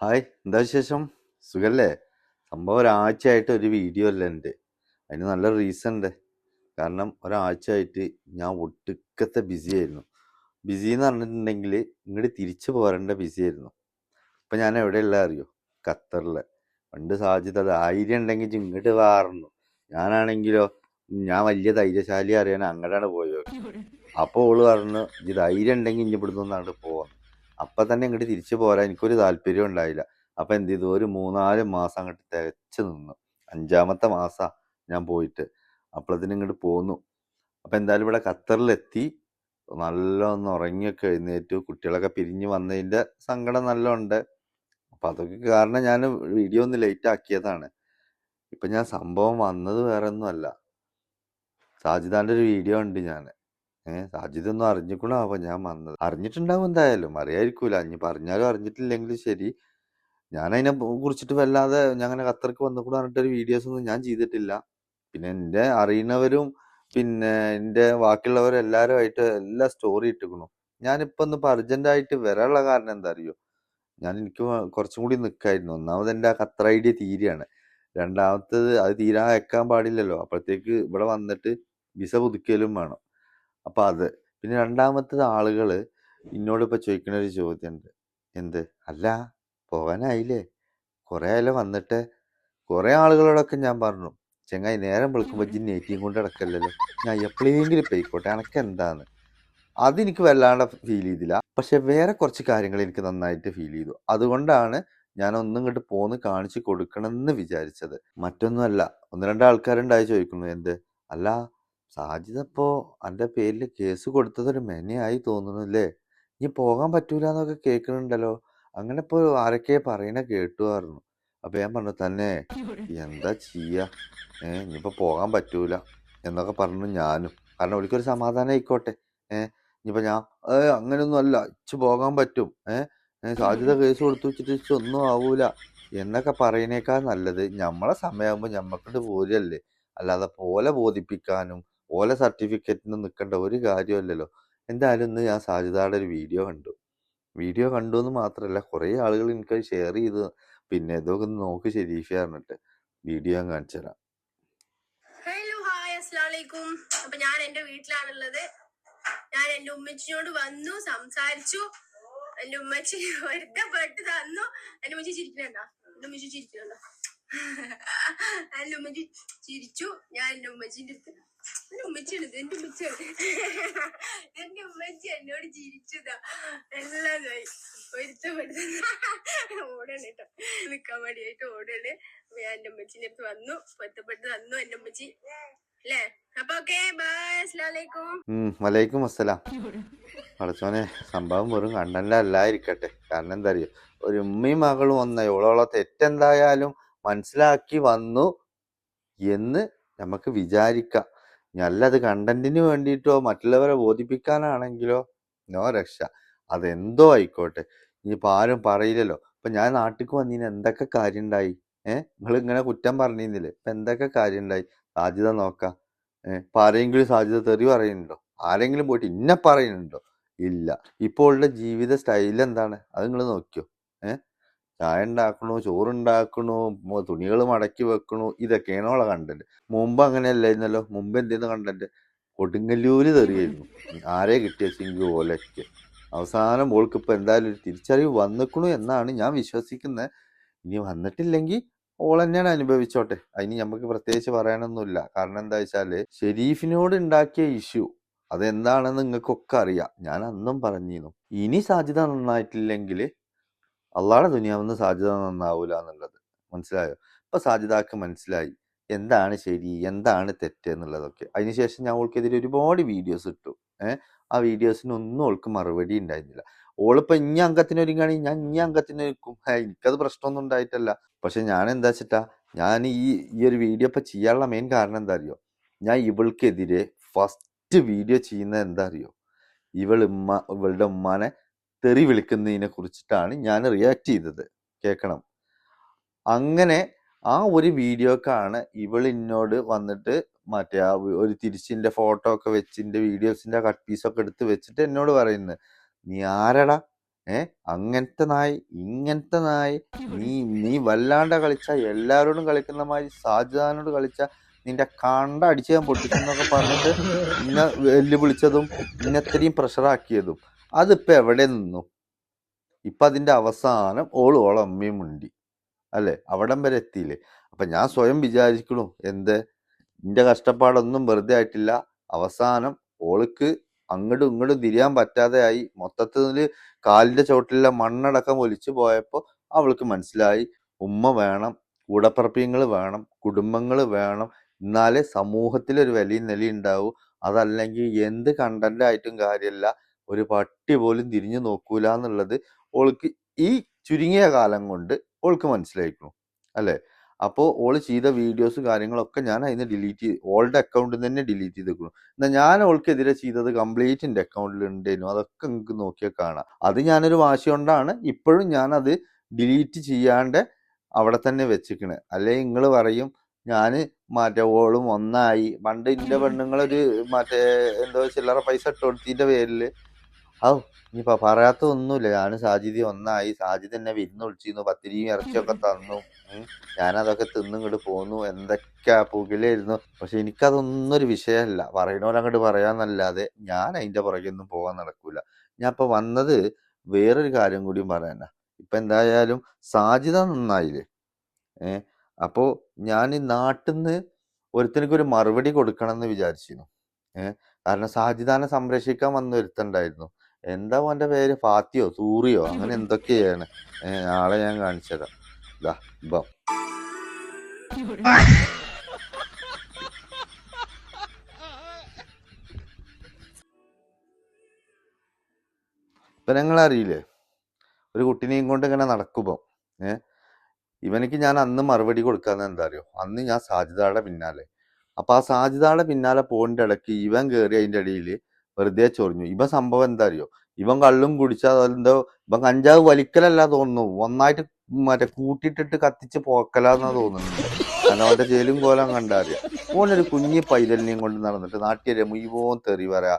Hi എന്താ വിശേഷം? സുഖല്ലേ? സംഭവം ഒരാഴ്ചയായിട്ട് ഒരു വീഡിയോ അല്ല എന്റെ. അതിന് നല്ല റീസൺ ഉണ്ട്. കാരണം ഒരാഴ്ചയായിട്ട് ഞാൻ ഒട്ടുക്കത്തെ ബിസി ആയിരുന്നു. ബിസി എന്ന് പറഞ്ഞിട്ടുണ്ടെങ്കിൽ ഇങ്ങോട്ട് തിരിച്ചു പോരേണ്ട ബിസി ആയിരുന്നു. ഇപ്പം ഞാൻ എവിടെയുള്ള അറിയോ? ഖത്തറിൽ പണ്ട് സാധ്യത ധൈര്യം ഉണ്ടെങ്കിൽ ഇങ്ങോട്ട് വാറുന്നു ഞാനാണെങ്കിലോ ഞാൻ വലിയ ധൈര്യശാലി അറിയാൻ അങ്ങോട്ടാണ് പോയത്. അപ്പോൾ ഓൾ പറഞ്ഞു ഇത് ധൈര്യം ഉണ്ടെങ്കിൽ ഇനി ഇവിടുന്ന് ഒന്നാണ്ട് പോവാം. അപ്പം തന്നെ ഇങ്ങോട്ട് തിരിച്ചു പോരാൻ എനിക്കൊരു താല്പര്യം ഉണ്ടായില്ല. അപ്പം എന്ത് ചെയ്തു? ഒരു മൂന്നാൽ മാസം അങ്ങോട്ട് തികച്ചു നിന്നു. അഞ്ചാമത്തെ മാസമാണ് ഞാൻ പോയിട്ട്. അപ്പോഴത്തിന് ഇങ്ങോട്ട് പോന്നു. അപ്പം എന്തായാലും ഇവിടെ ഖത്തറിലെത്തി. നല്ല ഒന്ന് ഉറങ്ങിയൊക്കെ എഴുന്നേറ്റു. കുട്ടികളൊക്കെ പിരിഞ്ഞു വന്നതിന്റെ സങ്കടം നല്ല ഉണ്ട് അപ്പം അതൊക്കെ കാരണം ഞാൻ വീഡിയോ ഒന്ന് ലേറ്റ് ആക്കിയതാണ് ഇപ്പം ഞാൻ സംഭവം വന്നത് വേറെ ഒന്നുമല്ല സാജിദാന്റെ ഒരു വീഡിയോ ഉണ്ട് ഞാൻ ഏഹ് സാജിദൊന്നും അറിഞ്ഞിക്കണോ അപ്പൊ ഞാൻ വന്നത്? അറിഞ്ഞിട്ടുണ്ടാവും എന്തായാലും. അറിയായിരിക്കൂല. ഇനി പറഞ്ഞാലും അറിഞ്ഞിട്ടില്ലെങ്കിലും ശരി. ഞാൻ അതിനെ കുറിച്ചിട്ട് വല്ലാതെ ഞാൻ അങ്ങനെ ഖത്തർക്ക് വന്നുകൂടെ പറഞ്ഞിട്ടൊരു വീഡിയോസ് ഒന്നും ഞാൻ ചെയ്തിട്ടില്ല. പിന്നെ എന്റെ അറിയുന്നവരും പിന്നെ എന്റെ ബാക്കിയുള്ളവരും എല്ലാവരുമായിട്ട് എല്ലാ സ്റ്റോറി ഇട്ടുക്കണു. ഞാനിപ്പോ ഒന്ന് അർജന്റായിട്ട് വരാനുള്ള കാരണം എന്താ അറിയോ ഞാൻ എനിക്ക് കുറച്ചും കൂടി നിൽക്കായിരുന്നു ഒന്നാമത് എന്റെ ആ ഖത്തർ ഐഡിയ തീരെയാണ്. രണ്ടാമത്തത് അത് തീരാൻ വെക്കാൻ പാടില്ലല്ലോ. അപ്പോഴത്തേക്ക് ഇവിടെ വന്നിട്ട് വിസ പുതുക്കലും വേണം. അപ്പൊ അത്. പിന്നെ രണ്ടാമത്തത് ആളുകൾ എന്നോട് ഇപ്പൊ ചോദിക്കണ ഒരു ചോദ്യമുണ്ട് എന്ത്? അല്ല പോകാനായില്ലേ കുറേ ആയാലും വന്നിട്ട്. കുറേ ആളുകളോടൊക്കെ ഞാൻ പറഞ്ഞു. ചെങ്ങായി നേരം വിളിക്കുമ്പോൾ ജിന്ന് നെറ്റിയും കൊണ്ട് കിടക്കല്ലല്ലോ ഞാൻ എപ്പോഴെങ്കിലും പോയിക്കോട്ടെ എനക്ക് എന്താന്ന്? അതെനിക്ക് വല്ലാണ്ട് ഫീൽ ചെയ്തില്ല. പക്ഷെ വേറെ കുറച്ച് കാര്യങ്ങൾ എനിക്ക് നന്നായിട്ട് ഫീൽ ചെയ്തു. അതുകൊണ്ടാണ് ഞാൻ ഒന്നും ഇങ്ങോട്ട് പോന്ന് കാണിച്ചു കൊടുക്കണമെന്ന് വിചാരിച്ചത്. മറ്റൊന്നുമല്ല. ഒന്ന് രണ്ട് ആൾക്കാരുണ്ടായി ചോദിക്കുന്നു. എന്ത്? അല്ല സാജിദ ഇപ്പോ അന്റെ പേരിൽ കേസ് കൊടുത്തതൊരു മെനയായി തോന്നുന്നു അല്ലേ ഇനി പോകാൻ പറ്റൂല എന്നൊക്കെ കേൾക്കുന്നുണ്ടല്ലോ അങ്ങനെ ഇപ്പൊ ആരൊക്കെ പറയണ കേട്ടുമായിരുന്നു അപ്പൊ ഞാൻ പറഞ്ഞു തന്നെ എന്താ ചെയ്യാ? ഏ ഇനിയിപ്പോ പോകാൻ പറ്റൂല എന്നൊക്കെ പറഞ്ഞു ഞാനും. കാരണം ഒരിക്കലും സമാധാനം ആയിക്കോട്ടെ. ഏ ഇനിയിപ്പോ ഞാൻ ഏ അങ്ങനെയൊന്നും അല്ല ഇച്ച് പോകാൻ പറ്റും. ഏ ഏ, സാധ്യത കേസ് കൊടുത്തു വെച്ചിട്ട് ഇച്ച് ഒന്നും ആവൂല. എന്നൊക്കെ പറയുന്നേക്കാൾ നല്ലത്. ഞമ്മളെ സമയമാകുമ്പോ ഞമ്മക്കിട്ട് പോരല്ലേ? അല്ലാതെ പോലെ ബോധിപ്പിക്കാനും ഓല സർട്ടിഫിക്കറ്റിന് നിൽക്കേണ്ട ഒരു കാര്യമല്ലല്ലോ എന്തായാലും ഇന്ന് ഞാൻ സാജിദയുടെ ഒരു വീഡിയോ കണ്ടു. വീഡിയോ കണ്ടു എന്ന് മാത്രമല്ല കുറേ ആളുകൾ എനിക്ക് ഷെയർ ചെയ്ത് പിന്നെ ഇതൊക്കെ നോക്ക് ശരീഫ പറഞ്ഞിട്ട് വീഡിയോ ഞാൻ കാണിച്ചു തരാം. ഹലോ ഹായ് അപ്പൊ ഞാൻ എന്റെ വീട്ടിലാണുള്ളത്. ഞാൻ എന്റെ ഉമ്മച്ചിനോട് വന്നു സംസാരിച്ചു. എന്റെ ഉമ്മച്ചി ഒരുക്കപ്പെട്ട് തന്നു. എന്റെ ഉമ്മച്ചി ചിരിക്കണണ്ട എന്റെ ഉമ്മച്ചി ചിരിക്കണണ്ട എന്റെ ഉമ്മച്ചി ചിരിച്ചു. ഞാൻ എന്റെ ഉമ്മച്ചിന്റെ അടുത്ത് എന്റെ ഉമ്മച്ചിയാണ് ഇത്, എന്റെ ഉമ്മച്ചിയാണ്. എന്റെ ഉമ്മച്ചി എന്നോട് ചിരിച്ചതാ. എല്ലാം പോയി ഒരുത്തപ്പെട്ട് ഓടണ കേട്ടോ. നിക്കാൻ വേണ്ടിയായിട്ട് ഓടണ് എന്റെ ഉമ്മച്ചിന്റെ അടുത്ത് വന്നു പൊരുത്തപ്പെട്ട് തന്നു എന്റെ ഉമ്മച്ചി. അല്ലേ? അപ്പൊ ഓക്കെ ബൈ അസ്സലാമലൈക്കും ഉം വലൈക്കും അസ്സലാം. പഠിച്ചോനെ സംഭവം വെറും കണ്ടല്ലായിരിക്കട്ടെ കാരണം എന്താ അറിയോ ഒരു ഉമ്മയും മകളും വന്ന ഓളോളെ തെറ്റെന്തായാലും മനസ്സിലാക്കി വന്നു എന്ന് നമുക്ക് വിചാരിക്കാം. ഇനി അല്ല അത് കണ്ടന്റിന് വേണ്ടിയിട്ടോ മറ്റുള്ളവരെ ബോധിപ്പിക്കാനാണെങ്കിലോ നോ രക്ഷ. അതെന്തോ ആയിക്കോട്ടെ. ഇനിയിപ്പോൾ ആരും പറയില്ലല്ലോ. ഇപ്പം ഞാൻ നാട്ടിക്ക് വന്നതിന് എന്തൊക്കെ കാര്യം ഉണ്ടായി ഏഹ് നിങ്ങൾ ഇങ്ങനെ കുറ്റം പറഞ്ഞിരുന്നില്ലേ ഇപ്പൊ എന്തൊക്കെ കാര്യം ഉണ്ടായി സാധ്യത നോക്കാം. ഏഹ് ഇപ്പൊ ആരെങ്കിലും സാധ്യത തെറി പറയുന്നുണ്ടോ? ആരെങ്കിലും പോയിട്ട് ഇന്ന പറയുന്നുണ്ടോ? ഇല്ല. ഇപ്പോൾ ഉള്ള ജീവിത സ്റ്റൈൽ എന്താണ് അത് നിങ്ങൾ നോക്കിയോ ഏഹ് ചായ ഉണ്ടാക്കണു ചോറുണ്ടാക്കണു തുണികൾ മടക്കി വെക്കണു ഇതൊക്കെയാണ് അവളെ കണ്ടന്റ് മുമ്പ് അങ്ങനെയല്ലായിരുന്നല്ലോ. മുമ്പ് എന്തെന്ന് കണ്ടന്റ് കൊടുങ്ങല്ലൂര് തെറിയായിരുന്നു ആരെ കിട്ടിയെങ്കിൽ ഓലയ്ക്ക് അവസാനം മോൾക്ക് ഇപ്പൊ എന്തായാലും ഒരു തിരിച്ചറിവ് വന്നിക്കണു എന്നാണ് ഞാൻ വിശ്വസിക്കുന്നത് ഇനി വന്നിട്ടില്ലെങ്കിൽ ഓൾ തന്നെയാണ് അനുഭവിച്ചോട്ടെ. അതിന് നമുക്ക് പ്രത്യേകിച്ച് പറയാനൊന്നുമില്ല. കാരണം എന്താ വെച്ചാൽ ഷെരീഫിനോട് ഉണ്ടാക്കിയ ഇഷ്യൂ അതെന്താണെന്ന് നിങ്ങൾക്കൊക്കെ അറിയാം. ഞാൻ അന്നും പറഞ്ഞിരുന്നു. ഇനി സാധ്യത നന്നായിട്ടില്ലെങ്കിൽ അള്ളാടെ ദുനിയാവുന്ന സാധ്യത നന്നാവൂല എന്നുള്ളത്. മനസ്സിലായോ? ഇപ്പൊ സാധ്യതാക്ക് മനസ്സിലായി. എന്താണ് ശരി? എന്താണ് തെറ്റ് എന്നുള്ളതൊക്കെ. അതിനുശേഷം ഞാൻ ഓൾക്കെതിരെ ഒരുപാട് വീഡിയോസ് ഇട്ടു. ഏഹ് ആ വീഡിയോസിനൊന്നും ഓൾക്ക് മറുപടി ഉണ്ടായിരുന്നില്ല. ഓളിപ്പോ ഇനി അംഗത്തിന് ഒരുങ്ങാണെങ്കിൽ ഞാൻ ഇനി അംഗത്തിന് ഒരുക്കും. എനിക്കത് പ്രശ്നമൊന്നും ഉണ്ടായിട്ടല്ല. പക്ഷെ ഞാൻ എന്താ വെച്ചിട്ടാ? ഞാൻ ഈ ഈ ഒരു വീഡിയോ ഇപ്പൊ ചെയ്യാനുള്ള മെയിൻ കാരണം എന്താ അറിയോ ഞാൻ ഇവൾക്കെതിരെ ഫസ്റ്റ് വീഡിയോ ചെയ്യുന്നത് എന്താ അറിയോ ഇവൾ ഉമ്മ ഇവളുടെ ഉമ്മാനെ തെറി വിളിക്കുന്നതിനെ കുറിച്ചിട്ടാണ് ഞാൻ റിയാക്ട് ചെയ്തത്. കേൾക്കണം. അങ്ങനെ ആ ഒരു വീഡിയോക്കാണ് ഇവൾ എന്നോട് വന്നിട്ട് മറ്റേ ആ ഒരു തിരിച്ചിന്റെ ഫോട്ടോ ഒക്കെ വെച്ചിന്റെ വീഡിയോസിന്റെ കട്ട് പീസൊക്കെ എടുത്ത് വെച്ചിട്ട് എന്നോട് പറയുന്നത് നീ ആരടാ? ഏ? അങ്ങനത്തെ നായി ഇങ്ങനത്തെ നായി. നീ നീ വല്ലാണ്ട കളിച്ച എല്ലാവരോടും കളിക്കുന്ന മാതിരി സാജിദാനോട് കളിച്ച നിന്റെ കണ്ട അടിച്ച് ഞാൻ പൊട്ടിച്ചെന്നൊക്കെ പറഞ്ഞിട്ട് ഇന്നെ വെല്ലുവിളിച്ചതും ഇന്നെ ഇത്രയും പ്രഷറാക്കിയതും അതിപ്പോ എവിടെ നിന്നു? ഇപ്പം അതിന്റെ അവസാനം ഓൾ ഓളെ അമ്മയും മുണ്ടി അല്ലേ? അവിടം വരെ എത്തിയില്ലേ? അപ്പം ഞാൻ സ്വയം വിചാരിക്കണു എന്ത്? എന്റെ കഷ്ടപ്പാടൊന്നും വെറുതെ ആയിട്ടില്ല. അവസാനം ഓൾക്ക് അങ്ങോട്ടും ഇങ്ങോട്ടും തിരിയാൻ പറ്റാതെ ആയി. മൊത്തത്തിൽ കാലിന്റെ ചോട്ടിലെ മണ്ണടക്കം ഒലിച്ചു പോയപ്പോൾ അവൾക്ക് മനസ്സിലായി. ഉമ്മ വേണം കൂടപ്പറപ്പിയങ്ങൾ വേണം കുടുംബങ്ങൾ വേണം. എന്നാലേ സമൂഹത്തിൽ ഒരു വലിയ നിലയും ഉണ്ടാവൂ അതല്ലെങ്കിൽ എന്ത് കണ്ടന്റ് ആയിട്ടും കാര്യമല്ല ഒരു പട്ടി പോലും തിരിഞ്ഞു നോക്കൂല എന്നുള്ളത് ഓൾക്ക് ഈ ചുരുങ്ങിയ കാലം കൊണ്ട് ഓൾക്ക് മനസ്സിലായിക്കണം അല്ലെ? അപ്പോൾ ഓൾ ചെയ്ത വീഡിയോസ് കാര്യങ്ങളൊക്കെ ഞാൻ അതിന് ഡിലീറ്റ് ചെയ്ത് ഓളുടെ അക്കൗണ്ടിൽ തന്നെ ഡിലീറ്റ് ചെയ്തേക്കുന്നു എന്നാൽ ഞാൻ ഓൾക്കെതിരെ ചെയ്തത് കംപ്ലീറ്റ് എന്റെ അക്കൗണ്ടിൽ ഉണ്ടായിരുന്നു അതൊക്കെ നിങ്ങൾക്ക് നോക്കിയാൽ കാണാം. അത് ഞാനൊരു വാശി കൊണ്ടാണ് ഇപ്പോഴും ഞാനത് ഡിലീറ്റ് ചെയ്യാണ്ട് അവിടെ തന്നെ വെച്ചിക്കണ്. അല്ലെ നിങ്ങൾ പറയും ഞാൻ മറ്റേ ഓളും ഒന്നായി. പണ്ട് ഇന്റെ പെണ്ണുങ്ങളൊരു മറ്റേ എന്തോ ചില്ലറ പൈസ ഇട്ടുകൊടുത്തിന്റെ പേരിൽ ഔ ഇനിയിപ്പോ പറയാത്ത ഒന്നുമില്ല. ഞാൻ സാജിദി ഒന്നായി. സാജിദ് എന്നെ വിരുന്ന് വിളിച്ചിരുന്നു. പത്തിരിയും ഇറച്ചിയൊക്കെ തന്നു. ഞാനതൊക്കെ തിന്നിങ്ങോട്ട് പോന്നു. എന്തൊക്കെയാ പുകിലായിരുന്നു. പക്ഷെ എനിക്കതൊന്നും ഒരു വിഷയമല്ല. പറയണോരങ്ങോട്ട് പറയാന്നല്ലാതെ ഞാൻ അതിന്റെ പുറകെയൊന്നും പോകാൻ നടക്കൂല. ഞാൻ ഇപ്പൊ വന്നത് വേറൊരു കാര്യം കൂടിയും പറയാനാ. ഇപ്പൊ എന്തായാലും സാജിദ നന്നായില്ലേ? ഏർ അപ്പോ ഞാൻ ഈ നാട്ടിന്ന് ഒരുത്തനക്ക് ഒരു മറുപടി കൊടുക്കണം എന്ന് വിചാരിച്ചിരുന്നു. ഏഹ് കാരണം സാജിദാനെ സംരക്ഷിക്കാൻ വന്ന ഒരുത്തുണ്ടായിരുന്നു എന്താ ഓന്റെ പേര്? ഫാത്തിയോ സൂറിയോ അങ്ങനെ എന്തൊക്കെയാണ്? ആളെ നാളെ ഞാൻ കാണിച്ചതാ ഇതാ ഇപ്പം. ഇപ്പൊ നിങ്ങൾ അറിയില്ലേ ഒരു കുട്ടീനെയും കൊണ്ട് ഇങ്ങനെ നടക്കുമ്പോ ഏ ഇവനിക്ക് ഞാൻ അന്ന് മറുപടി കൊടുക്കാന്ന് എന്താ അറിയോ അന്ന് ഞാൻ സാജിദയുടെ പിന്നാലെ. അപ്പൊ ആ സാജിദയുടെ പിന്നാലെ പോകേണ്ട ഇടയ്ക്ക് ഇവൻ കേറി അതിന്റെ ഇടയിൽ വെറുതെ ചൊറിഞ്ഞു. ഇവ സംഭവം എന്താ അറിയോ ഇവൻ കള്ളും കുടിച്ചാൽ എന്തോ ഇവൻ കഞ്ചാവ് വലിക്കലല്ല തോന്നുന്നു. ഒന്നായിട്ട് മറ്റേ കൂട്ടിയിട്ടിട്ട് കത്തിച്ച് പോക്കലാന്നാ തോന്നുന്നു. കാരണം അവന്റെ ജയിലും കോലം കണ്ടറിയാം ഓനൊരു കുഞ്ഞി പൈതലിനെയും കൊണ്ട് നടന്നിട്ട് നാട്ടിലെ മുഴുവൻ തെറി പറയാ.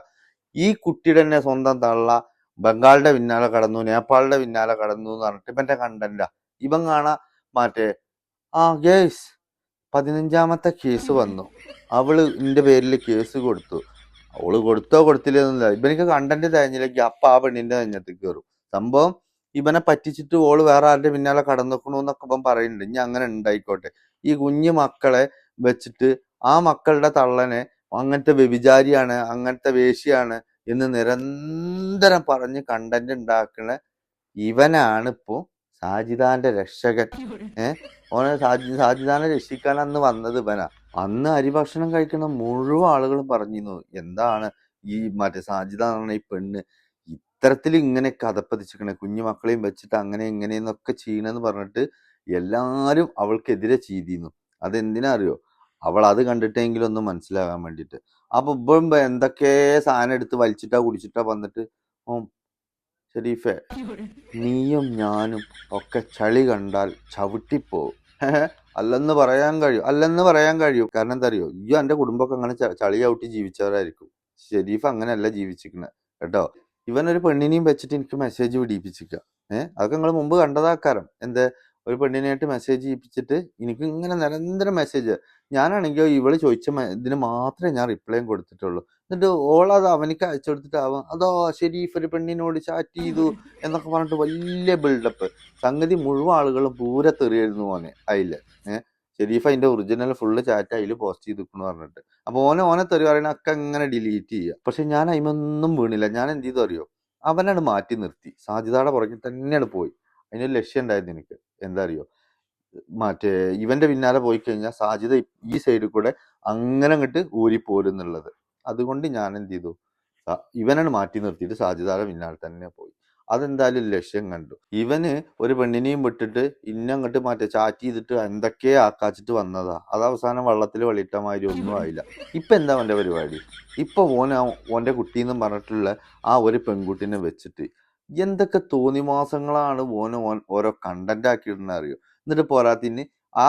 ഈ കുട്ടിയുടെ തന്നെ സ്വന്തം തള്ള ബംഗാളിന്റെ പിന്നാലെ കടന്നു നേപ്പാളിന്റെ പിന്നാലെ കടന്നു എന്ന് പറഞ്ഞിട്ട് ഇവന്റെ കണ്ടന്റ. ഇവൻ കാണാ മറ്റേ ആ ഗേസ് പതിനഞ്ചാമത്തെ കേസ് വന്നു. അവൾ എന്റെ പേരിൽ കേസ് കൊടുത്തു. അവൾ കൊടുത്തോ കൊടുത്തില്ലെന്നില്ല ഇവനിക്ക് കണ്ടന്റ് തികഞ്ഞില്ലെങ്കിൽ അപ്പൊ ആ പെണ്ണിന്റെ നെഞ്ഞത്ത് കയറും സംഭവം ഇവനെ പറ്റിച്ചിട്ട് ഓൾ വേറെ ആരുടെ പിന്നാലെ കടന്നിക്കണു എന്നൊക്കെ ഇപ്പം പറയുന്നുണ്ട്. ഇനി അങ്ങനെ ഉണ്ടായിക്കോട്ടെ ഈ കുഞ്ഞു മക്കളെ വെച്ചിട്ട് ആ മക്കളുടെ തള്ളനെ അങ്ങനത്തെ വ്യഭിചാരിയാണ് അങ്ങനത്തെ വേശിയാണ് എന്ന് നിരന്തരം പറഞ്ഞ് കണ്ടന്റ് ഉണ്ടാക്കുന്ന ഇവനാണ് ഇപ്പോ സാജിദാന്റെ രക്ഷകൻ. ഏഹ് ഓനെ സാജി സാജിദാനെ രക്ഷിക്കാൻ അന്ന് വന്നത് ഇവനാ. അന്ന് അരിഭക്ഷണം കഴിക്കുന്ന മുഴുവൻ ആളുകളും പറഞ്ഞിരുന്നു എന്താണ് ഈ മറ്റേ സാജിത എന്ന് പറഞ്ഞ ഈ പെണ്ണ് ഇത്തരത്തിൽ ഇങ്ങനെ കഥപ്പതിച്ചിക്കണേ കുഞ്ഞു മക്കളെയും വെച്ചിട്ട് അങ്ങനെ ഇങ്ങനെയെന്നൊക്കെ ചെയ്യണമെന്ന് പറഞ്ഞിട്ട് എല്ലാരും അവൾക്കെതിരെ ചെയ്തിരുന്നു അതെന്തിനാ അറിയോ അവൾ അത് കണ്ടിട്ടെങ്കിലും ഒന്ന് മനസ്സിലാകാൻ വേണ്ടിയിട്ട്. അപ്പൊ ഇപ്പം എന്തൊക്കെ സാധനം എടുത്ത് വലിച്ചിട്ടാ കുടിച്ചിട്ടാ വന്നിട്ട് ഓ ഷെരീഫെ നീയും ഞാനും ഒക്കെ ചളി കണ്ടാൽ ചവിട്ടിപ്പോവും. അല്ലെന്ന് പറയാൻ കഴിയും അല്ലെന്ന് പറയാൻ കഴിയും. കാരണം എന്താ അറിയോ ഈ എന്റെ കുടുംബമൊക്കെ അങ്ങനെ ച- ജീവിച്ചവരായിരിക്കും. ഷെരീഫ് അങ്ങനെയല്ല ജീവിച്ചിരിക്കുന്നത് കേട്ടോ? ഇവൻ ഒരു പെണ്ണിനെയും വെച്ചിട്ട് എനിക്ക് മെസ്സേജ് പിടിപ്പിച്ചിക്ക ഏഹ് അതൊക്കെ നിങ്ങൾ മുമ്പ് കണ്ടതാക്കാരം എന്താ? ഒരു പെണ്ണിനായിട്ട് മെസ്സേജ് ചെയ്യിപ്പിച്ചിട്ട് എനിക്ക് ഇങ്ങനെ നിരന്തരം മെസ്സേജ് ഞാനാണെങ്കിൽ ഇവൾ ചോദിച്ച ഇതിന് മാത്രമേ ഞാൻ റിപ്ലൈയും കൊടുത്തിട്ടുള്ളൂ. എന്നിട്ട് ഓളത് അവനിക്ക് അയച്ചു കൊടുത്തിട്ടാവാം അതോ ഷെരീഫ് ഒരു പെണ്ണിനോട് ചാറ്റ് ചെയ്തു എന്നൊക്കെ പറഞ്ഞിട്ട് വലിയ ബിൽഡപ്പ് സംഗതി മുഴുവൻ ആളുകളും പൂരെ തെറിയായിരുന്നു മോനെ അതിൽ ഏഹ് ഷെരീഫ് അതിന്റെ ഒറിജിനൽ ഫുള്ള് ചാറ്റ് അതിൽ പോസ്റ്റ് ചെയ്തിരിക്കുന്നു പറഞ്ഞിട്ട്. അപ്പൊ ഓനെ ഓനെ തെറി പറയണൊക്കെ അങ്ങനെ ഡിലീറ്റ് ചെയ്യുക. പക്ഷെ ഞാൻ അതിമൊന്നും വീണില്ല. ഞാൻ എന്ത് ചെയ്തു അറിയോ? അവനാണ് മാറ്റി നിർത്തി. സാധ്യതയുടെ പുറകിൽ തന്നെയാണ് പോയി. അതിനൊരു ലക്ഷ്യം ഉണ്ടായിരുന്നു എനിക്ക്. എന്താ അറിയോ? മറ്റേ ഇവന്റെ പിന്നാലെ പോയി കഴിഞ്ഞാൽ സാധ്യത ഈ സൈഡിൽ കൂടെ അങ്ങനെ അങ്ങോട്ട് ഊരിപ്പോരുന്നുള്ളത്. അതുകൊണ്ട് ഞാൻ എന്ത് ചെയ്തു ഇവനാണ് മാറ്റി നിർത്തിയിട്ട് സാധ്യതയുടെ പിന്നാലെ തന്നെ പോയി. അതെന്തായാലും ലക്ഷ്യം കണ്ടു. ഇവന് ഒരു പെണ്ണിനെയും വിട്ടിട്ട് ഇന്നങ്ങോട്ട് മാറ്റി ചാറ്റ് ചെയ്തിട്ട് എന്തൊക്കെ ആക്കാച്ചിട്ട് വന്നതാ. അത് അവസാനം വള്ളത്തിൽ വെളിയിട്ട മാതിരി ഒന്നും ആയില്ല. ഇപ്പൊ എന്താ അവന്റെ പരിപാടി? ഇപ്പൊ ഓൻ ഓന്റെ കുട്ടീന്നും പറഞ്ഞിട്ടുള്ള ആ ഒരു പെൺകുട്ടിനെ വെച്ചിട്ട് എന്തൊക്കെ തോന്നിമാസങ്ങളാണ് ഓന് ഓൻ ഓരോ കണ്ടന്റ് ആക്കിയിടുന്ന അറിയോ എന്നിട്ട് പോരാത്തിന് ആ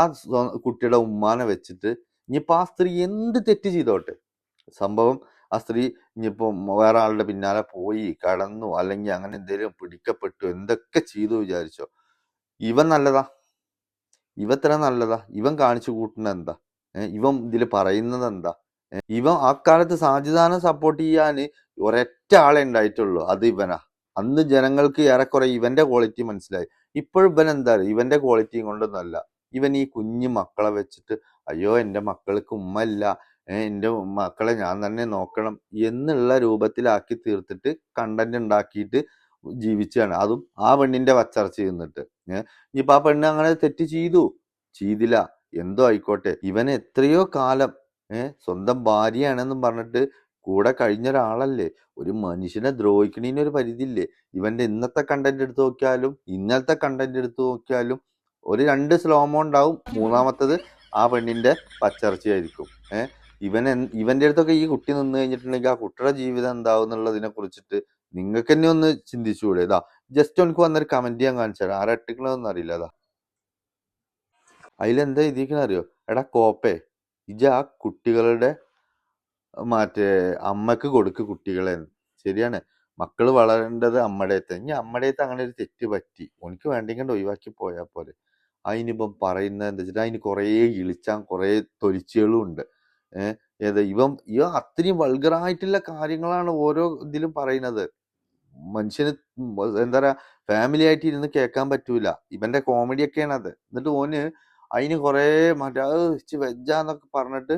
കുട്ടിയുടെ ഉമ്മാനെ വെച്ചിട്ട് ഇനിയിപ്പോൾ ആ സ്ത്രീ എന്ത് തെറ്റ് ചെയ്തോട്ടെ? സംഭവം ആ സ്ത്രീ ഇനിയിപ്പോൾ വേറെ ആളുടെ പിന്നാലെ പോയി കടന്നു അല്ലെങ്കിൽ അങ്ങനെ എന്തെങ്കിലും പിടിക്കപ്പെട്ടു എന്തൊക്കെ ചെയ്തു വിചാരിച്ചോ? ഇവൻ നല്ലതാ. ഇവ ഇത്ര നല്ലതാ. ഇവൻ കാണിച്ചു കൂട്ടുന്ന എന്താ? ഇവൻ ഇതിൽ പറയുന്നത് എന്താ? ഇവ ഇവൻ കാലത്ത് സാജിദാനെ സപ്പോർട്ട് ചെയ്യാൻ ഒരൊറ്റ ആളെ ഉണ്ടായിട്ടുള്ളൂ. അത് ഇവനാ. അന്ന് ജനങ്ങൾക്ക് ഏറെക്കുറെ ഇവന്റെ ക്വാളിറ്റി മനസ്സിലായി. ഇപ്പോഴും ഇവൻ എന്താ ഇവന്റെ ക്വാളിറ്റിയും കൊണ്ടൊന്നല്ല ഇവൻ ഈ കുഞ്ഞു മക്കളെ വെച്ചിട്ട് അയ്യോ എന്റെ മക്കൾക്ക് ഉമ്മ ഇല്ല എന്റെ മക്കളെ ഞാൻ തന്നെ നോക്കണം എന്നുള്ള രൂപത്തിലാക്കി തീർത്തിട്ട് കണ്ടന്റ് ഉണ്ടാക്കിയിട്ട് ജീവിച്ചാണ് അതും ആ പെണ്ണിന്റെ വച്ചർച്ച ചെയ്യുന്നിട്ട് ഇപ്പൊ ആ പെണ്ണ് അങ്ങനെ തെറ്റ് ചെയ്തു? ചെയ്തില്ല. എന്തോ ആയിക്കോട്ടെ. ഇവൻ എത്രയോ കാലം സ്വന്തം ഭാര്യയാണെന്നും പറഞ്ഞിട്ട് കൂടെ കഴിഞ്ഞ ഒരാളല്ലേ ഒരു മനുഷ്യനെ ദ്രോഹിക്കണീന് ഒരു പരിധിയില്ലേ. ഇവന്റെ ഇന്നത്തെ കണ്ടന്റ് എടുത്ത് നോക്കിയാലും ഇന്നലത്തെ കണ്ടന്റ് എടുത്ത് നോക്കിയാലും ഒരു രണ്ട് സ്ലോമോ ഉണ്ടാവും. മൂന്നാമത്തത് ആ പെണ്ണിന്റെ പച്ചർച്ചയായിരിക്കും ഏഹ് ഇവൻ ഇവന്റെ അടുത്തൊക്കെ ഈ കുട്ടി നിന്ന് കഴിഞ്ഞിട്ടുണ്ടെങ്കിൽ ആ കുട്ടിയുടെ ജീവിതം എന്താവും എന്നുള്ളതിനെ കുറിച്ചിട്ട് നിങ്ങൾക്ക് തന്നെ ഒന്ന് ചിന്തിച്ചുകൂടെ ഇതാ ജസ്റ്റ് എനിക്ക് വന്നൊരു കമന്റ് ചെയ്യാൻ കാണിച്ചാൽ ആരാ ഇട്ടിക്കണതെന്ന് അറിയില്ല. അതാ അതിലെന്താ ഇതിക്കണറിയോ എടാ കോപ്പേ. ഇജ ആ കുട്ടികളുടെ മറ്റേ അമ്മയ്ക്ക് കൊടുക്ക് കുട്ടികളെ ശരിയാണ്. മക്കൾ വളരേണ്ടത് അമ്മടേത്ത് ഇനി അമ്മടേത്ത് അങ്ങനെ ഒരു തെറ്റ് പറ്റി. ഓനിക്ക് വേണ്ടെങ്കിൽ ഒഴിവാക്കി പോയാൽ പോലെ അതിനിപ്പം പറയുന്നത് എന്താ വെച്ചിട്ട് അതിന് കുറേ ഇളിച്ചാൻ കുറേ തൊലിച്ചുകളും ഉണ്ട്. ഏഹ് ഏത് ഇവൻ ഇവ അത്രയും വൾഗറായിട്ടുള്ള കാര്യങ്ങളാണ് ഓരോ ഇതിലും പറയുന്നത്. മനുഷ്യന് എന്താ പറയാ ഫാമിലി ആയിട്ട് ഇരുന്ന് കേൾക്കാൻ പറ്റൂല. ഇവന്റെ കോമഡിയൊക്കെയാണ് അത് എന്നിട്ട് ഓന് അതിന് കുറേ മറ്റേ വെജ്ജാന്നൊക്കെ പറഞ്ഞിട്ട്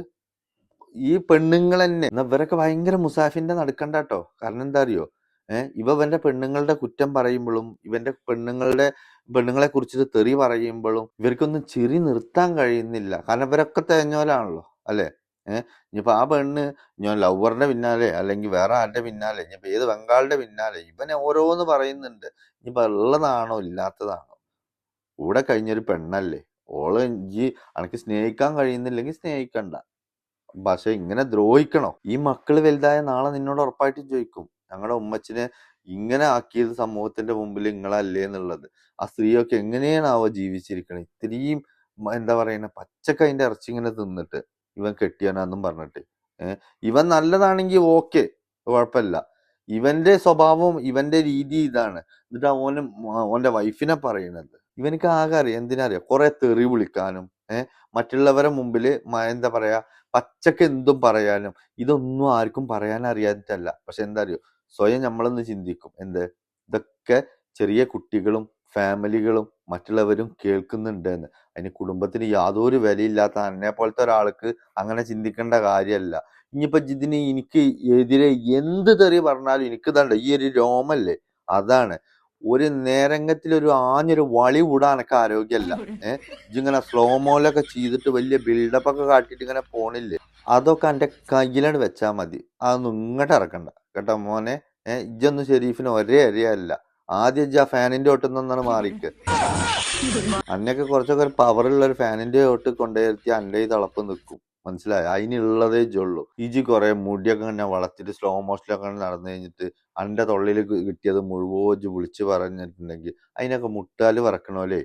ഈ പെണ്ണുങ്ങൾ തന്നെ ഇവരൊക്കെ ഭയങ്കര മുസാഫിന്റെ നടക്കണ്ട കേട്ടോ കാരണം എന്താ അറിയോ ഏഹ് ഇവ ഇവന്റെ പെണ്ണുങ്ങളുടെ കുറ്റം പറയുമ്പോഴും ഇവന്റെ പെണ്ണുങ്ങളുടെ പെണ്ണുങ്ങളെ കുറിച്ചിട്ട് തെറി പറയുമ്പോഴും ഇവർക്കൊന്നും ചിരി നിർത്താൻ കഴിയുന്നില്ല. കാരണം ഇവരൊക്കെ തേഞ്ഞോലാണല്ലോ അല്ലേ? ഏഹ് ഇനിയിപ്പോ ആ പെണ്ണ് ഞാൻ ലവറിന്റെ പിന്നാലെ അല്ലെങ്കിൽ വേറെ ആരുടെ പിന്നാലെ ഇനിയിപ്പോ ഏത് ബംഗാളിന്റെ പിന്നാലെ ഇവനെ ഓരോന്ന് പറയുന്നുണ്ട്. ഇനിയിപ്പോ ഉള്ളതാണോ ഇല്ലാത്തതാണോ? കൂടെ കഴിഞ്ഞൊരു പെണ്ണല്ലേ? ഓൾ ഈ അനക്ക് സ്നേഹിക്കാൻ കഴിയുന്നില്ലെങ്കിൽ സ്നേഹിക്കണ്ട. പക്ഷെ ഇങ്ങനെ ദ്രോഹിക്കണോ? ഈ മക്കൾ വലുതായ നാളെ നിന്നോട് ഉറപ്പായിട്ടും ചോദിക്കും. ഞങ്ങളുടെ ഉമ്മച്ചിനെ ഇങ്ങനെ ആക്കിയത് സമൂഹത്തിന്റെ മുമ്പിൽ നിങ്ങളല്ലേ എന്നുള്ളത്. ആ സ്ത്രീയൊക്കെ എങ്ങനെയാണാവോ ജീവിച്ചിരിക്കണത് ഇത്രയും എന്താ പറയുന്ന പച്ചക്കൈന്റെ ഇറച്ചി ഇങ്ങനെ തിന്നിട്ട് ഇവൻ കെട്ടിയാനാന്നും പറഞ്ഞിട്ട്. ഇവൻ നല്ലതാണെങ്കിൽ ഓക്കെ കുഴപ്പമില്ല ഇവന്റെ സ്വഭാവം ഇവന്റെ രീതി ഇതാണ്. എന്നിട്ട് മ- ഓന്റെ വൈഫിനെ പറയുന്നത് ഇവനക്ക് ആകെ അറിയാം എന്തിനാ അറിയാം? കുറെ തെറി വിളിക്കാനും ഏഹ് മറ്റുള്ളവരെ മുമ്പിൽ എന്താ പറയാ പച്ചക്ക് എന്തും പറയാനും ഇതൊന്നും ആർക്കും പറയാൻ അറിയാത്തല്ല പക്ഷെ എന്താ അറിയോ സ്വയം നമ്മളൊന്ന് ചിന്തിക്കും. എന്ത്? ഇതൊക്കെ ചെറിയ കുട്ടികളും ഫാമിലികളും മറ്റുള്ളവരും കേൾക്കുന്നുണ്ട് എന്ന് അതിന് കുടുംബത്തിന് യാതൊരു വിലയില്ലാത്ത എന്നെ പോലത്തെ ഒരാൾക്ക് അങ്ങനെ ചിന്തിക്കേണ്ട കാര്യമല്ല ഇനിയിപ്പോ ഇതിന് എനിക്ക് എതിരെ എന്ത് തെറി പറഞ്ഞാലും എനിക്ക് തണ്ട ഈ ഒരു രോമല്ലേ? അതാണ്. ഒരു നേരംഗത്തിൽ ഒരു ആഞ്ഞൊരു വളി വിടാനൊക്കെ ആരോഗ്യമല്ല ഏഹ് ഇങ്ങനെ സ്ലോമോലൊക്കെ ചെയ്തിട്ട് വലിയ ബിൽഡപ്പ് ഒക്കെ കാട്ടിട്ട് ഇങ്ങനെ പോണില്ലേ? അതൊക്കെ എന്റെ കയ്യിലാണ് വെച്ചാൽ മതി. അതൊന്നും ഇങ്ങോട്ട് ഇറക്കണ്ട കേട്ടോ മോനെ? ഏഹ് ഇജ്ജൊന്നും ഷെരീഫിന് ഒരേ അരിയല്ല. ആദ്യം ഇജ്ജ് ആ ഫാനിന്റെ ഒട്ടുന്നാണ് മാറിക്ക്. അന്നൊക്കെ കുറച്ചൊക്കെ ഒരു പവറുള്ള ഒരു ഫാനിന്റെ ഒട്ട് കൊണ്ടുവരുത്തി അന്റെ ഈ തിളപ്പ് നിൽക്കും മനസ്സിലായോ? അതിനുള്ളതേ ഇജ്ജുള്ളൂ. ഇജി കുറെ മുടിയൊക്കെ ഇങ്ങനെ വളർത്തിട്ട് സ്ലോ മോഷനൊക്കെ നടന്നു കഴിഞ്ഞിട്ട് അന്റെ തൊള്ളിൽ കിട്ടിയത് മുഴുവോജ് വിളിച്ച് പറഞ്ഞിട്ടുണ്ടെങ്കിൽ അതിനൊക്കെ മുട്ടാൽ പറക്കണോലേ?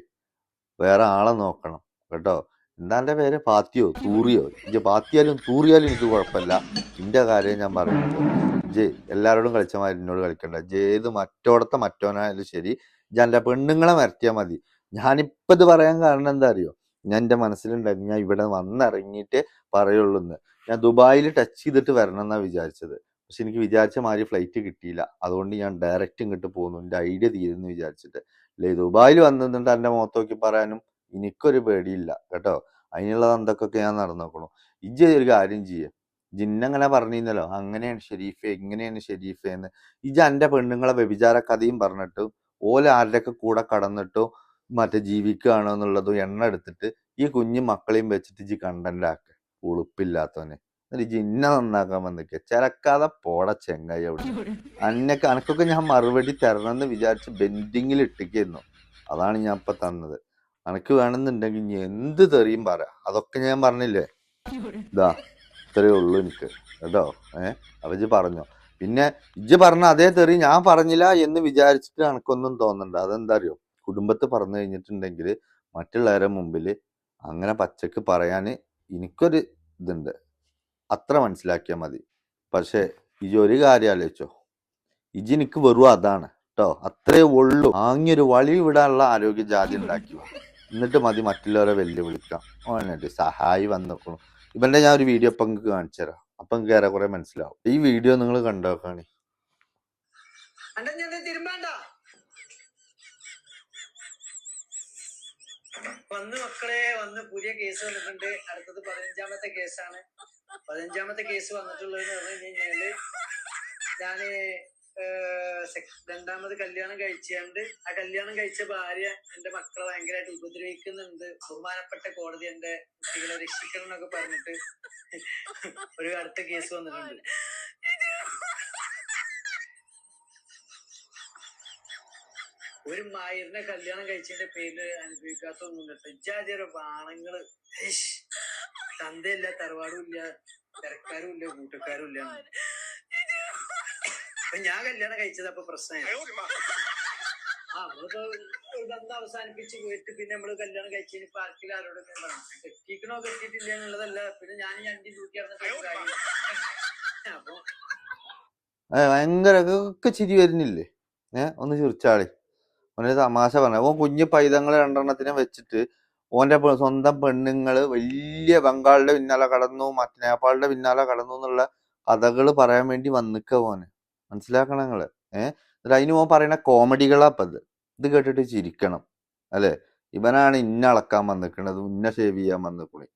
വേറെ ആളെ നോക്കണം കേട്ടോ? എന്താ എന്റെ പേര്? പാത്തിയോ തൂറിയോ? ഇജ് പാത്തിയാലും തൂറിയാലും എനിക്ക് കുഴപ്പമില്ല. ഇന്റെ കാര്യം ഞാൻ പറയുന്നത് ജെ എല്ലാവരോടും കളിച്ച മാതിരി എന്നോട് കളിക്കണ്ട. ജെ ഏത് മറ്റോടത്തെ മറ്റോനായാലും ശരി എന്റെ പെണ്ണുങ്ങളെ മരത്തിയാൽ മതി. ഞാനിപ്പത് ഇത് പറയാൻ കാരണം എന്താ അറിയോ? ഞാൻ എന്റെ മനസ്സിലുണ്ടായിരുന്നു ഞാൻ ഇവിടെ വന്നിറങ്ങിയിട്ട് പറയുള്ളൂ എന്ന് ഞാൻ ദുബായിൽ ടച്ച് ചെയ്തിട്ട് വരണം എന്നാണ് വിചാരിച്ചത്. പക്ഷെ എനിക്ക് വിചാരിച്ച മാതിരി ഫ്ലൈറ്റ് കിട്ടിയില്ല. അതുകൊണ്ട് ഞാൻ ഡയറക്റ്റ് ഇങ്ങോട്ട് പോകുന്നു എന്റെ ഐഡിയ തീരുന്നു വിചാരിച്ചിട്ട്. അല്ലേ ദുബായിൽ വന്നിട്ട് എന്റെ മുഖത്ത് നോക്കി പറയാനും എനിക്കൊരു പേടിയില്ല കേട്ടോ. അതിനുള്ള എന്തൊക്കെ ഞാൻ നടന്നോക്കണം ഇജ്ജ ഒരു കാര്യം ചെയ്യേ. ജിന്നങ്ങനെ പറഞ്ഞിരുന്നല്ലോ അങ്ങനെയാണ് ഷെരീഫെ എങ്ങനെയാണ് ഷെരീഫെ എന്ന് ഇജ്ജ് എന്റെ പെണ്ണുങ്ങളെ വ്യഭിചാര കഥയും പറഞ്ഞിട്ട് ഓല ആരുടെയൊക്കെ കൂടെ കടന്നിട്ടോ മറ്റേ ജീവിക്കുകയാണോ എന്നുള്ളതും എണ്ണ എടുത്തിട്ട് ഈ കുഞ്ഞു മക്കളെയും വെച്ചിട്ട് ഇജ്ജ് കണ്ടന്റ് ആക്ക. ഉളുപ്പില്ലാത്തവനെ. എന്നിട്ട് ഇന്ന നന്നാക്കാൻ വന്നിക്ക ചിലക്കാതെ പോട ചെങ്ങായി അവിടെ. അന്നൊക്കെ അനക്കൊക്കെ ഞാൻ മറുപടി തരണമെന്ന് വിചാരിച്ച് ബെൻഡിങ്ങിൽ ഇട്ടിക്കുന്നു. അതാണ് ഞാൻ ഇപ്പൊ തന്നത്. അനക്ക് വേണമെന്നുണ്ടെങ്കിൽ ഇനി എന്ത് തെറിയും പറ. അതൊക്കെ ഞാൻ പറഞ്ഞില്ലേ? ഇതാ ഇത്രയേ ഉള്ളൂ എനിക്ക്. കേട്ടോ? ഏഹ് അപ്പൊ ഇജ്ജ് പറഞ്ഞോ. പിന്നെ ഇജ്ജ് പറഞ്ഞ അതേ തെറി ഞാൻ പറഞ്ഞില്ല എന്ന് വിചാരിച്ചിട്ട് എനക്കൊന്നും തോന്നണ്ട. അതെന്താ അറിയോ? കുടുംബത്ത് പറഞ്ഞു കഴിഞ്ഞിട്ടുണ്ടെങ്കിൽ മറ്റുള്ളവരുടെ മുമ്പിൽ അങ്ങനെ പച്ചക്ക് പറയാൻ എനിക്കൊരു ഇതുണ്ട്. അത്ര മനസ്സിലാക്കിയാൽ മതി. പക്ഷേ ഈ ഒരു കാര്യം ആലോചിച്ചോ. ഇജി എനിക്ക് വെറും അതാണ് കേട്ടോ അത്രേ ഉള്ളൂ. ആങ്ങിയൊരു വളി വിടാനുള്ള ആരോഗ്യ ജാതി ഉണ്ടാക്കി എന്നിട്ട് മതി മറ്റുള്ളവരെ വെല്ലുവിളിക്കാം. ഓനല്ലേ സഹായി വന്നേക്കണു. ഇവന്റെ ഞാൻ ഒരു വീഡിയോ അപ്പം കാണിച്ചു തരാം. അപ്പൊ നിങ്ങൾക്ക് മനസ്സിലാവും. ഈ വീഡിയോ നിങ്ങൾ കണ്ടോക്കാണ്. ഞാൻ വന്ന് മക്കളെ വന്ന് പുതിയ കേസ് വന്നിട്ടുണ്ട്. അടുത്തത് പതിനഞ്ചാമത്തെ കേസാണ്. പതിനഞ്ചാമത്തെ കേസ് വന്നിട്ടുള്ളത് പറഞ്ഞു കഴിഞ്ഞാൽ ഞാൻ രണ്ടാമത് കല്യാണം കഴിച്ചുകൊണ്ട് ആ കല്യാണം കഴിച്ച ഭാര്യ എന്റെ മക്കളെ ഭയങ്കരമായിട്ട് ഉപദ്രവിക്കുന്നുണ്ട്. ബഹുമാനപ്പെട്ട കോടതി എന്റെ കുട്ടികളെ രക്ഷിക്കണം എന്നൊക്കെ പറഞ്ഞിട്ട് ഒരു അടുത്ത കേസ് വന്നിട്ടുണ്ട്. ഒരു മായറിനെ കല്യാണം കഴിച്ചതിന്റെ പേരിൽ അനുഭവിക്കാത്തൊന്നുമില്ല. ഇജാതിയൊരു ബാണങ്ങൾ. തന്തയില്ല തറവാടും ഇല്ല തിരക്കാരും ഇല്ല കൂട്ടുകാരും ഇല്ല. അപ്പൊ ഞാൻ കല്യാണം കഴിച്ചത് അപ്പൊ പ്രശ്നമായി ആ നമ്മളിപ്പോ ഒരു ബന്ധം അവസാനിപ്പിച്ച് പോയിട്ട് പിന്നെ നമ്മൾ കല്യാണം കഴിച്ചതിന് ഇപ്പൊ ആർക്കിലും ആരോടും കെട്ടിക്കണോ കെട്ടിയിട്ടില്ല എന്നുള്ളതല്ല. പിന്നെ ഞാൻ ഈ അണ്ടി തൂക്കി നടന്നിട്ട് അപ്പൊ ഭയങ്കര ഒക്കെ ചിരി വരുന്നില്ലേ? ഏഹ് ഒന്ന് ചിരിച്ചാളി. ഓനെ തമാശ പറഞ്ഞു. ഓൻ കുഞ്ഞു പൈതങ്ങൾ രണ്ടെണ്ണത്തിനെ വെച്ചിട്ട് ഓന്റെ സ്വന്തം പെണ്ണുങ്ങൾ വലിയ ബംഗാളിന്റെ പിന്നാലെ കടന്നു മറ്റേ നേപ്പാളിന്റെ പിന്നാലെ കടന്നു എന്നുള്ള കഥകൾ പറയാൻ വേണ്ടി വന്നിക്ക ഓന്. മനസ്സിലാക്കണം നിങ്ങൾ. ഏഹ് അതിന് ഓൻ പറയുന്ന കോമഡികളാ അപ്പത് ഇത്. കേട്ടിട്ട് ചിരിക്കണം. അല്ലെ? ഇവനാണ് ഇന്ന അളക്കാൻ വന്നിക്കണത്. ഇന്ന ഷേവ് ചെയ്യാൻ വന്നിക്കണേ.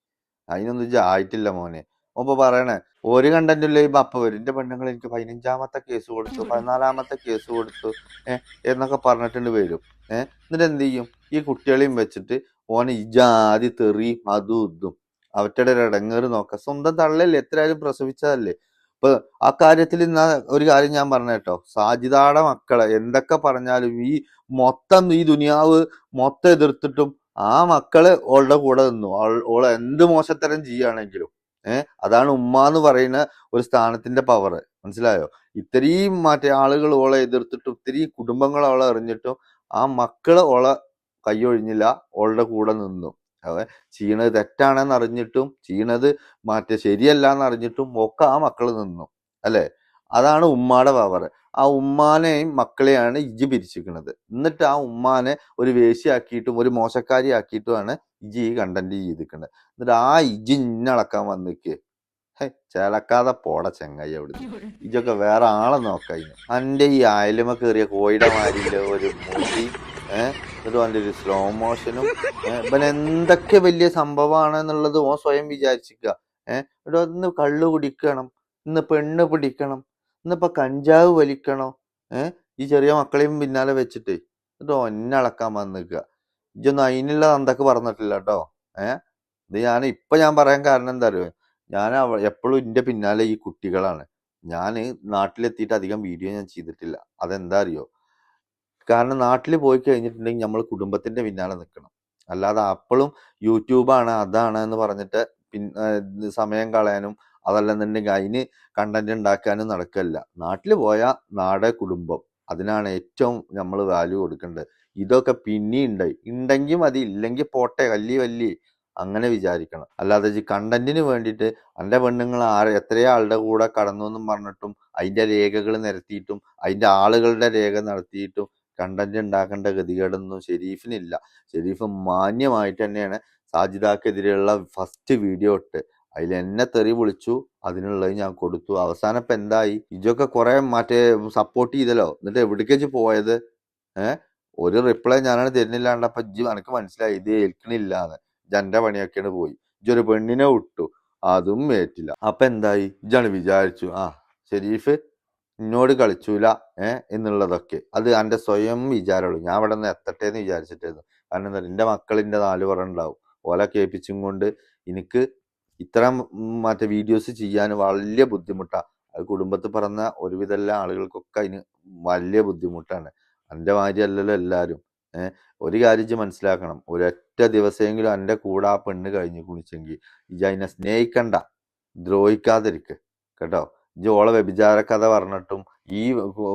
അതിനൊന്നും ആയിട്ടില്ല മോനെ. ഇപ്പൊ പറയണേ ഒരു കണ്ടന്റില്ല ഇപ്പൊ അപ്പൊ വരും എന്റെ പെണ്ണുങ്ങൾ എനിക്ക് പതിനഞ്ചാമത്തെ കേസ് കൊടുത്തു പതിനാലാമത്തെ കേസ് കൊടുത്തു ഏഹ് എന്നൊക്കെ പറഞ്ഞിട്ടുണ്ട് വരും. ഏഹ് എന്നിട്ട് എന്ത് ചെയ്യും? ഈ കുട്ടികളെയും വെച്ചിട്ട് ഓനെ ഇജാതി തെറിയും അതും ഇതും അവറ്റയുടെ ഒരു ഇടങ്ങേറ് നോക്ക. സ്വന്തം തള്ളല്ലേ എത്രയായാലും പ്രസവിച്ചതല്ലേ? ഇപ്പൊ ആ കാര്യത്തിൽ ഇന്ന് ഒരു കാര്യം ഞാൻ പറഞ്ഞ കേട്ടോ. സാജിദാടെ മക്കളെ എന്തൊക്കെ പറഞ്ഞാലും ഈ മൊത്തം ഈ ദുനിയാവ് മൊത്തം എതിർത്തിട്ടും ആ മക്കൾ ഓളുടെ കൂടെ നിന്നു. ഓൾ- എന്ത് മോശത്തരം ചെയ്യുകയാണെങ്കിലും ഏഹ് അതാണ് ഉമ്മ എന്ന് പറയുന്ന ഒരു സ്ഥാനത്തിന്റെ പവർ മനസ്സിലായോ? ഇത്രയും മറ്റേ ആളുകൾ ഓളെ എതിർത്തിട്ടും ഇത്രയും കുടുംബങ്ങൾ അവളെ അറിഞ്ഞിട്ടും ആ മക്കൾ ഓളെ കൈയൊഴിഞ്ഞില്ല ഓളുടെ കൂടെ നിന്നു. അതെ ചെയ്യണത് തെറ്റാണെന്ന് അറിഞ്ഞിട്ടും ചെയ്യണത് മറ്റേ ശരിയല്ല എന്ന് അറിഞ്ഞിട്ടും ഒക്കെ ആ മക്കൾ നിന്നു. അല്ലേ? അതാണ് ഉമ്മാടെ പവർ ആ ഉമ്മാനെയും മക്കളെയാണ് ഇജി പിരിച്ചിരിക്കുന്നത്. എന്നിട്ട് ആ ഉമ്മാനെ ഒരു വേശിയാക്കിയിട്ടും ഒരു മോശക്കാരി ആക്കിയിട്ടുമാണ് ഇജി കണ്ടന്റ് ചെയ്തിരിക്കുന്നത്. എന്നിട്ട് ആ ഇജി ഇന്നളക്കാൻ വന്നിക്ക് ചേലക്കാതെ പോട ചെങ്ങായി അവിടെ ഇജൊക്കെ വേറെ ആളെ നോക്കായിരുന്നു അന്റെ ഈ അയലുമ കയറിയ കോഴിയുടെ മാരിയിലെ ഒരു മുടി ഏഹ് എന്നിട്ട് ഒരു സ്ലോ മോഷനും ഇവൻ എന്തൊക്കെ വലിയ സംഭവമാണ് എന്നുള്ളത് ഓൻ സ്വയം വിചാരിച്ചിക്ക ഏഹ് ഇവിടെ ഒന്ന് കള്ളു കുടിക്കണം ഇന്ന് പെണ്ണ് പിടിക്കണം ഇന്നിപ്പൊ കഞ്ചാവ് വലിക്കണോ? ഏഹ് ഈ ചെറിയ മക്കളെയും പിന്നാലെ വെച്ചിട്ട് എന്നിട്ട് ഒന്നളക്കാൻ നിൽക്കുക. ഇജൊന്നും അതിനുള്ള തന്തൊക്കെ പറഞ്ഞിട്ടില്ല കേട്ടോ ഏഹ് ഇത് ഞാൻ ഇപ്പൊ ഞാൻ പറയാൻ കാരണം എന്താ അറിയോ? ഞാൻ എപ്പോഴും എന്റെ പിന്നാലെ ഈ കുട്ടികളാണ്. ഞാൻ നാട്ടിലെത്തിയിട്ട് അധികം വീഡിയോ ഞാൻ ചെയ്തിട്ടില്ല. അതെന്താ അറിയോ? കാരണം നാട്ടിൽ പോയി കഴിഞ്ഞിട്ടുണ്ടെങ്കിൽ നമ്മൾ കുടുംബത്തിന്റെ പിന്നാലെ നിൽക്കണം. അല്ലാതെ അപ്പോഴും യൂട്യൂബാണ് അതാണ് എന്ന് പറഞ്ഞിട്ട് പിൻ സമയം കളയാനും അതല്ലെന്നുണ്ടെങ്കിൽ അതിന് കണ്ടന്റ് ഉണ്ടാക്കാനും നടക്കല്ല. നാട്ടിൽ പോയാൽ നാടെ കുടുംബം. അതിനാണ് ഏറ്റവും നമ്മൾ വാല്യൂ കൊടുക്കേണ്ടത്. ഇതൊക്കെ പിന്നെ ഉണ്ടായി ഉണ്ടെങ്കിൽ മതി ഇല്ലെങ്കിൽ പോട്ടെ വല്ലി വല്ലി അങ്ങനെ വിചാരിക്കണം. അല്ലാതെ കണ്ടന്റിന് വേണ്ടിയിട്ട് എന്റെ പെണ്ണുങ്ങൾ ആര് എത്രയോ ആളുടെ കൂടെ കടന്നു എന്നും പറഞ്ഞിട്ടും അതിന്റെ രേഖകൾ നിരത്തിയിട്ടും അതിന്റെ ആളുകളുടെ രേഖ നടത്തിയിട്ടും കണ്ടന്റ് ഉണ്ടാക്കേണ്ട ഗതികേടൊന്നും ഷെരീഫിനില്ല. ഷെരീഫ് മാന്യമായിട്ട് തന്നെയാണ് സാജിദാക്കെതിരെയുള്ള ഫസ്റ്റ് വീഡിയോ ഇട്ട് അതിൽ എന്നെ തെറി വിളിച്ചു അതിനുള്ളത് ഞാൻ കൊടുത്തു. അവസാനം എന്തായി? ഇജൊക്കെ കുറെ മറ്റേ സപ്പോർട്ട് ചെയ്തല്ലോ. എന്നിട്ട് എവിടേക്കേച്ച് പോയത്? ഏഹ് ഒരു റിപ്ലൈ ഞാനാണ് തരുന്നില്ലാണ്ട് അപ്പൊ ഇജ്ജ് എനിക്ക് മനസ്സിലായി. ഇത് ഏൽക്കണില്ല എന്ന് ഇജന്റെ പണിയൊക്കെയാണ് പോയി. ഇജൊരു പെണ്ണിനെ വിട്ടു. അതും ഏറ്റില്ല. അപ്പൊ എന്തായി? ഇജാണ് വിചാരിച്ചു ആ ഷെരീഫ് എന്നോട് കളിച്ചൂല ഏ എന്നുള്ളതൊക്കെ. അത് എന്റെ സ്വയം വിചാരമുള്ളൂ. ഞാൻ ഇവിടെ നിന്ന് എത്തട്ടെ എന്ന് വിചാരിച്ചിട്ടായിരുന്നു കാരണം എന്താ എന്റെ മക്കളിന്റെ നാല് പറ ഉണ്ടാവും. ഓല കേൾപ്പിച്ചും കൊണ്ട് എനിക്ക് ഇത്തരം മറ്റേ വീഡിയോസ് ചെയ്യാൻ വലിയ ബുദ്ധിമുട്ടാണ് അത് കുടുംബത്തിൽ പറഞ്ഞ ഒരുവിധ എല്ലാ ആളുകൾക്കൊക്കെ അതിന് വലിയ ബുദ്ധിമുട്ടാണ്. എന്റെ ഭാര്യ അല്ലല്ലോ എല്ലാവരും ഒരു കാര്യം മനസ്സിലാക്കണം. ഒരൊറ്റ ദിവസമെങ്കിലും എന്റെ കൂടെ ആ പെണ്ണ് കഴിഞ്ഞ് കുണിച്ചെങ്കിൽ ഇജ അതിനെ സ്നേഹിക്കണ്ട. ദ്രോഹിക്കാതിരിക്ക്. കേട്ടോ? ഇജ് ഓളെ വ്യഭിചാര കഥ പറഞ്ഞിട്ടും ഈ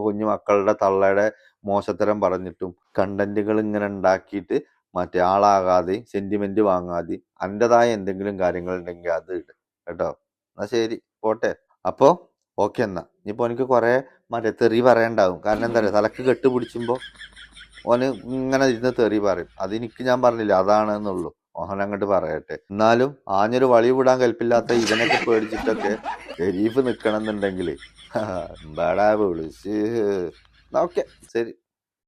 കുഞ്ഞു മക്കളുടെ തള്ളയുടെ മോശത്തരം പറഞ്ഞിട്ടും കണ്ടന്റുകൾ ഇങ്ങനെ ഉണ്ടാക്കിയിട്ട് മറ്റേ ആളാകാതെ സെന്റിമെന്റ് വാങ്ങാതെ അന്റെതായ എന്തെങ്കിലും കാര്യങ്ങൾ ഉണ്ടെങ്കിൽ അത് ഇട്. കേട്ടോ? എന്നാ ശരി. പോട്ടെ. അപ്പോ ഓക്കെ എന്നാ. ഇനിയിപ്പോൾ എനിക്ക് കുറേ മറ്റേ തെറി പറയണ്ടാവും. കാരണം എന്താ പറയുക തലക്ക് കെട്ട് പിടിച്ചുമ്പോൾ ഓന് ഇങ്ങനെ ഇരുന്ന് തെറി പറയും. അതെനിക്ക് ഞാൻ പറഞ്ഞില്ല? അതാണെന്നുള്ളൂ. ഓഹൻ അങ്ങോട്ട് പറയട്ടെ. എന്നാലും ആഞ്ഞൊരു വളി വിടാൻ കൽപ്പില്ലാത്ത ഇവനൊക്കെ പേടിച്ചിട്ടൊക്കെ ഷെരീഫ് നിൽക്കണം എന്നുണ്ടെങ്കിൽ എന്താടാ വിളിച്ച്? ഓക്കെ. ശരി.